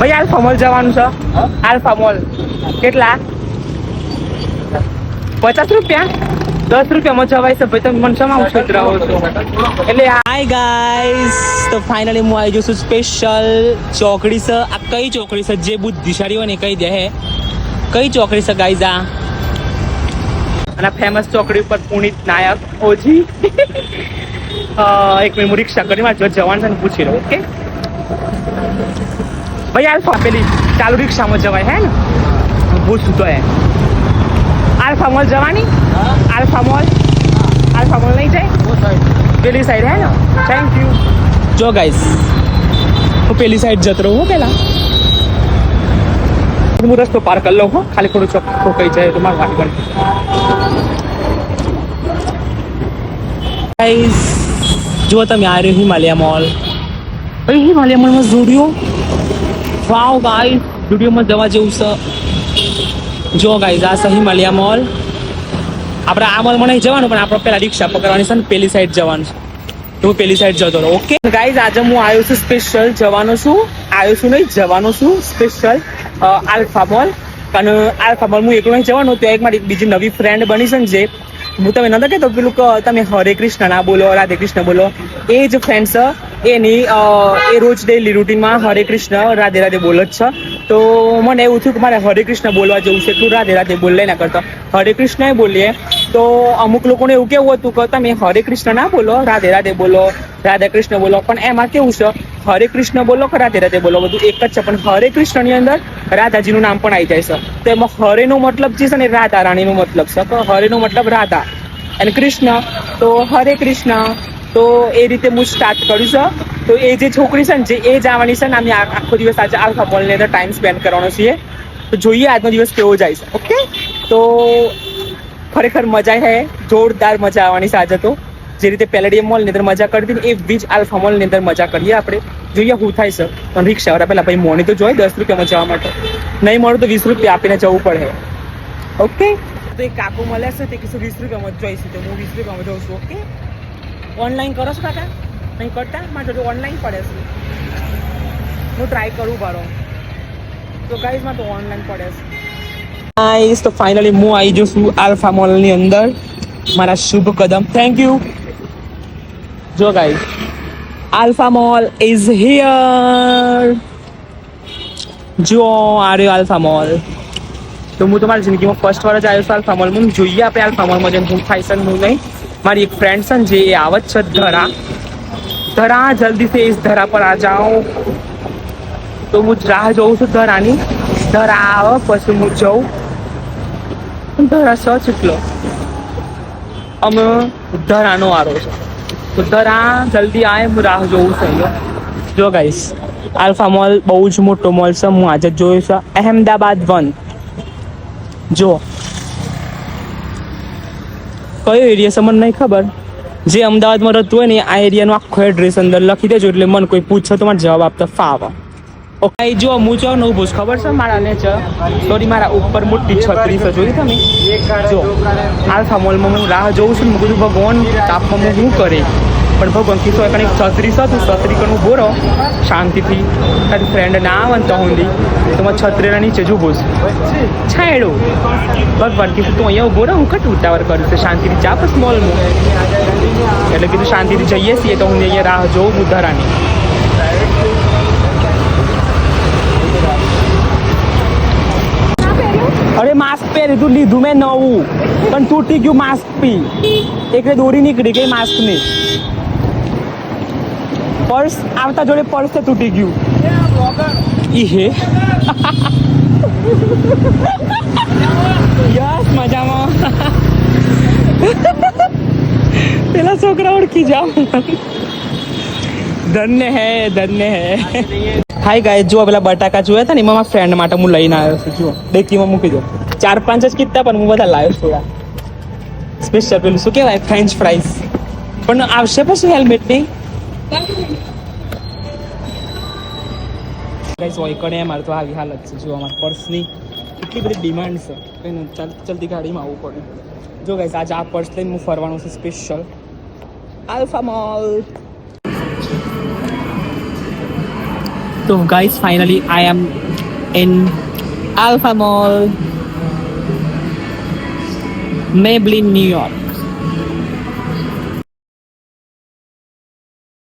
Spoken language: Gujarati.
ભાઈ આલ્ફા મોલ જવાનું છે. Alpha mall. કેટલા? પચાસ રૂપિયા? દસ રૂપિયામાં જવાય છે. ભાઈ તમે મને સમાવ છો રહો છો એટલે હાય ગાઈસ તો ફાઇનલી હું આવી જઉં છું સ્પેશિયલ ચોકડી છે. આ કઈ ચોકડી છે? જે બુદ્ધિશાળી હોય ને કઈ દે હે. કઈ ચોકડી છે ગાઈઝ આ? અને ફેમસ ચોકડી ઉપર પુનિત નાયક ઓજી. એક મિનિટ હું રિક્ષા કરી. મારે જવાનું છે ને પૂછી લઉં ઓકે? ભાઈ આલ્ફા પેલી ચાલુ રિક્ષામાં જવાય, હે ને? હું પૂછું તો એ આલ્ફા મોલ જવાની? Alpha mall? આલ્ફા મોલ નહીં જાય? પેલી સાઈડ હે ને? થેન્ક યુ જો ગાઈસ હું પેલી સાઈડ જતો રહું, હો પેલા. હું રસ્તો પાર કરી લઉં, હો. ખાલી થોડું ચોક ઠોકાઈ જાય તો મારું વાટી ગાઈસ જો તમે આ રહ્યો હિમાલયા મોલ. ભાઈ હિમાલય મોલમાં ઝુડિયો વાવ ગાઈઝ ઝુડિયોમાં જવા જેવું છે. જો ગાઈઝ આ છે હિમાલયા મોલ આપણે આ મોલમાં નહીં જવાનું, પણ આપણે પેલા રિક્ષા પકડવાની છે ને પેલી સાઈડ જવાનું છે. તો હું પેલી સાઈડ જતો રહો ઓકે ગાઈઝ આજે હું આવ્યો છું સ્પેશિયલ જવાનો છું. આવ્યો છું નહીં, જવાનો છું સ્પેશિયલ આલ્ફા મોલ અને આલ્ફા મોલ હું એકલો નહીં જવાનો તો એક મારી બીજી નવી ફ્રેન્ડ બની છે ને જે, હું તમે નતા કહેતો પેલું તમે હરે કૃષ્ણ ના બોલો, રાધે કૃષ્ણ બોલો, એ જ ફ્રેન્ડ છે. એની એ રોજ ડેલી રૂટીનમાં હરે કૃષ્ણ, રાધે રાધે બોલ જ છે. તો મને એવું થયું કે મારે હરે કૃષ્ણ બોલવા જેવું છે, એટલું રાધે રાધે બોલે ના કરતા. હરે કૃષ્ણ બોલીએ. તો અમુક લોકોને એવું કેવું હતું કે તમે હરે કૃષ્ણ ના બોલો, રાધે રાધે બોલો, રાધા કૃષ્ણ બોલો. પણ એમાં કેવું છે, હરે કૃષ્ણ બોલો કે રાધે રાધે બોલો? બધું એક જ છે. પણ હરે કૃષ્ણની અંદર રાધાજીનું નામ પણ આવી જાય છે. તો એમાં હરેનો મતલબ જે છે ને રાધા રાણીનો મતલબ છે. તો હરેનો મતલબ રાધા. અને કૃષ્ણ, તો હરે કૃષ્ણ તો એ રીતે હું સ્ટાર્ટ કર્યું છે. તો એ જે છોકરી છે ને, જે એ જવાની છે ને, અમે આખો દિવસ આજે આલ્ફા મોલની અંદર ટાઈમ સ્પેન્ડ કરવાનો છીએ. તો જોઈએ આજનો દિવસ કેવો જાય છે ઓકે તો ખરેખર મજા હે, જોરદાર મજા આવવાની છે આજે તો. જે રીતે પેલેડિયમ મોલની અંદર મજા કરતી એ બીજ આલ્ફા મોલની અંદર મજા કરીએ આપણે. જોઈએ હું થાય છે, પણ રિક્ષા વાળા પેલા ભાઈ મોની તો જોઈએ દસ રૂપિયામાં જવા માટે. નહીં મળે તો વીસ રૂપિયા આપીને જવું પડે. ઓકે તો એ કાકુ મળે છે, તે કીધું વીસ રૂપિયામાં જ જોઈશું, તો હું વીસ રૂપિયામાં જઉં છું ઓકે ઓનલાઈન કરો છો કાકા? નહીં કરતા? મારે તો ઓનલાઈન પડે છે. હું ટ્રાય કરું બારો તો ગાઈઝમાં તો ઓનલાઈન પડે છે. ગાઈઝ તો ફાઇનલી હું આવી જઉં છું આલ્ફા મોલની અંદર. મારા શુભ કદમ. થેન્ક યુ જો guys Alpha mall is here જો આ રહ્યો આલ્ફા મોલ તો હું તમારી જિંદગીમાં ફર્સ્ટ વાર જ આવ્યો છું આલ્ફા મોલમાં જોઈએ આપણે આલ્ફા મોલમાં જઈને. હું થાય છે હું નહીં. મારી એક ફ્રેન્ડ છે ને જે આવત છે ધરા ધરા જલ્દી से इस ધરા પર આ જાઓ તો હું રાહ જોઉં છું ધરાની ધરા આવે પછી હું જઉં ધરા સચ એટલો અમે ધરાનો વારો છે તો ધરા જલ્દી આવે હું રાહ જોઉં છું અહીંયા જો ગાઈસ આલ્ફા મોલ બહુ જ મોટો મોલ છે હું આજે જ જોયું છે અહેમદાબાદ વન જો કયો એરિયા છે, મને નહીં ખબર. જે અમદાવાદમાં રહેતું હોય ને આ એરિયાનો આખો એડ્રેસ અંદર લખી દેજો, એટલે મને કોઈ પૂછે, તો મને જવાબ આપતા ફાવે. ઓકે જો હું છો નવું પૂછ ખબર છે મારા ને સોરી મારા ઉપર મોટી છત્રી છે જોઈ તમે? જો આલ્ફા મોલમાં હું રાહ જોઉં છું ને બધું ભગવાન, તાપમાં હું શું કરે પણ ભગવાન કીધું એક છત્રી હતું છત્રી કનું બોરો. શાંતિથી તારી ફ્રેન્ડ ના આવે તો હુંદી. તો મારે છત્રીના નીચે જ ઊભો છું. છાયડો. ભગવાન તું અહીંયા ઊભો હું કટ ઉતાવળ કરું છું. શાંતિથી જા બસ મોલમાં. એટલે કીધું, શાંતિથી જઈએ છીએ તો હું અહીંયા રાહ જોઉં બુધારાની અરે માસ્ક પહેરી તું, લીધું મેં નવું. પણ તૂટી ગયું માસ્ક પી એક દોરી નીકળી ગઈ માસ્કની. પર્સ આવતા જોડે પર્સ તૂટી ગયું. ઈ હે યસ મજામાં. પેલા છોકરા ઓળખી જાવ ધન્ય હે ધન્ય હે. હાય ગાય જો પેલા બટાકા જોયા હતા ને એમાં મારા ફ્રેન્ડ માટે હું લઈને આવ્યો છું જુઓ. ડેકીમાં મૂકી દો. ચાર પાંચ જ કીધા પણ હું બધા લાવ્યો છું સ્પેશિયલ પેલું શું કહેવાય? ફ્રેન્ચ ફ્રાઈસ પણ આવશે પછી હેલ્મેટ નહીં ગાઈસ હોય કડે મારે તો આવી હાલત છે. જો અમારા પર્સની એટલી બધી ડિમાન્ડ છે. કંઈ નહીં ચાલ જલ્દી ગાડીમાં આવવું પડે. જો ગાઈસ આજે આ પર્સ લઈને હું ફરવાનું છે સ્પેશિયલ આલ્ફા મોલ તો guys finally I am in Alpha mall Maybelline New York